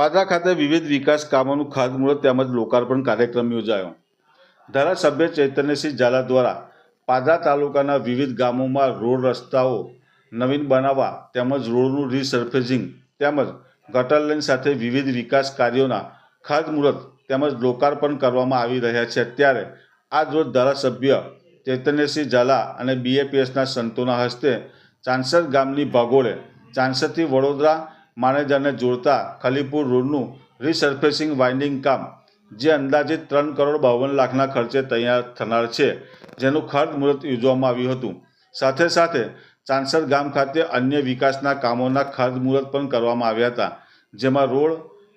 પાદરા ખાતે વિવિધ વિકાસ કામોનું ખાતમુહૂર્ત તેમજ લોકાર્પણ કાર્યક્રમ યોજાયો. ધારાસભ્ય ચૈતન્યસિંહ ઝાલા દ્વારા પાદરા તાલુકાના વિવિધ ગામોમાં રોડ રસ્તાઓ નવીન બનાવવા તેમજ રોડનું રીસર્ફેસિંગ તેમજ ગટર લાઇન સાથે વિવિધ વિકાસ કાર્યોના ખાતમુહૂર્ત તેમજ લોકાર્પણ કરવામાં આવી રહ્યા છે. ત્યારે આજરોજ ધારાસભ્ય ચૈતન્યસિંહ ઝાલા અને બીએપીએસના સંતોના હસ્તે ચાંસદ ગામની ભાગોળે ચાંસદથી વડોદરા માનેજાને જોડતા ખલીપુર રોડનું રિસર્ફેસિંગ વાઇન્ડિંગ કામ, જે અંદાજિત ત્રણ કરોડ બાવન લાખના ખર્ચે તૈયાર થનાર છે, જેનું ખાતમુહૂર્ત યોજવામાં આવ્યું હતું. સાથે સાથે ચાંસર ગામ ખાતે અન્ય વિકાસના કામોના ખાતમુહૂર્ત પણ કરવામાં આવ્યા હતા, જેમાં road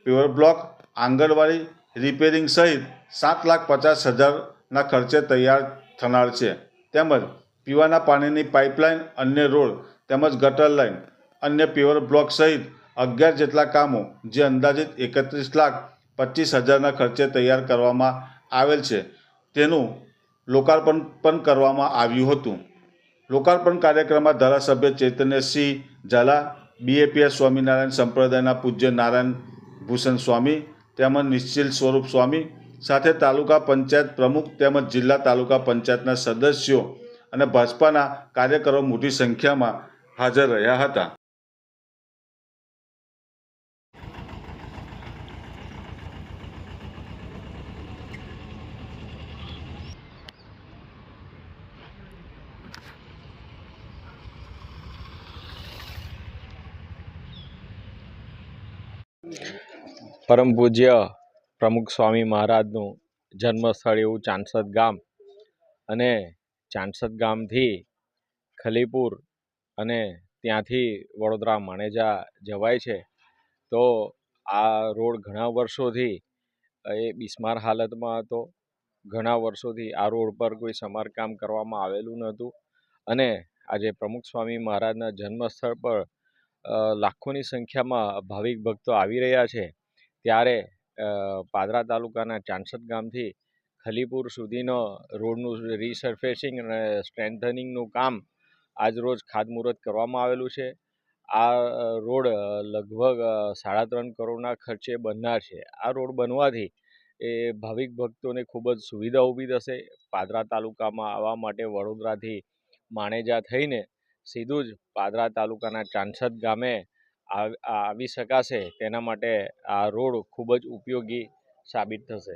paver block anganwadi repairing સહિત સાત લાખ પચાસ હજારના ખર્ચે તૈયાર થનાર છે. તેમજ પીવાના પાણીની પાઇપલાઇન અન્ય રોડ તેમજ ગટર લાઇન અન્ય પેવર બ્લોક સહિત અગિયાર જેટલા કામો, જે અંદાજિત એકત્રીસ લાખ પચીસ હજારના ખર્ચે તૈયાર કરવામાં આવેલ છે, તેનું લોકાર્પણ પણ કરવામાં આવ્યું હતું. લોકાર્પણ કાર્યક્રમમાં ધારાસભ્ય ચૈતન્યસિંહ ઝાલા બીએપીએસ સ્વામિનારાયણ સંપ્રદાયના પૂજ્ય નારાયણ ભૂષણ સ્વામી તેમજ નિશ્ચિલ સ્વરૂપ સ્વામી સાથે તાલુકા પંચાયત પ્રમુખ તેમજ જિલ્લા તાલુકા પંચાયતના સદસ્યો અને ભાજપાના કાર્યકરો મોટી સંખ્યામાં હાજર રહ્યા હતા. પરમ પૂજ્ય પ્રમુખ સ્વામી મહારાજનું જન્મસ્થળ એવું ચાંસદ ગામ અને ચાંસદ ગામથી ખલીપુર અને ત્યાંથી વડોદરા માણેજા જવાય છે. તો આ રોડ ઘણા વર્ષોથી એ બિસ્માર હાલતમાં હતો. ઘણા વર્ષોથી આ રોડ પર કોઈ સમારકામ કરવામાં આવેલું નહોતું અને આજે પ્રમુખ સ્વામી મહારાજના જન્મસ્થળ પર લાખોની સંખ્યામાં ભાવિક ભક્તો આવી રહ્યા છે. ત્યારે પાદરા તાલુકાના ચાંસદ ગામથી ખલીપુર સુધીનો રોડનું રીસર્ફેસિંગ અને સ્ટ્રેન્થનિંગનું કામ આજરોજ ખાતમુહૂર્ત કરવામાં આવેલું છે. આ રોડ લગભગ સાડા ત્રણ કરોડના ખર્ચે બનનાર છે. આ રોડ બનવાથી એ ભાવિક ભક્તોને ખૂબ જ સુવિધા ઊભી થશે. પાદરા તાલુકામાં આવવા માટે વડોદરાથી માણેજા થઈને સીધું જ પાદરા તાલુકાના ચાંસદ ગામે આવી શકાશે. તેના માટે આ રોડ ખૂબ જ ઉપયોગી સાબિત થશે.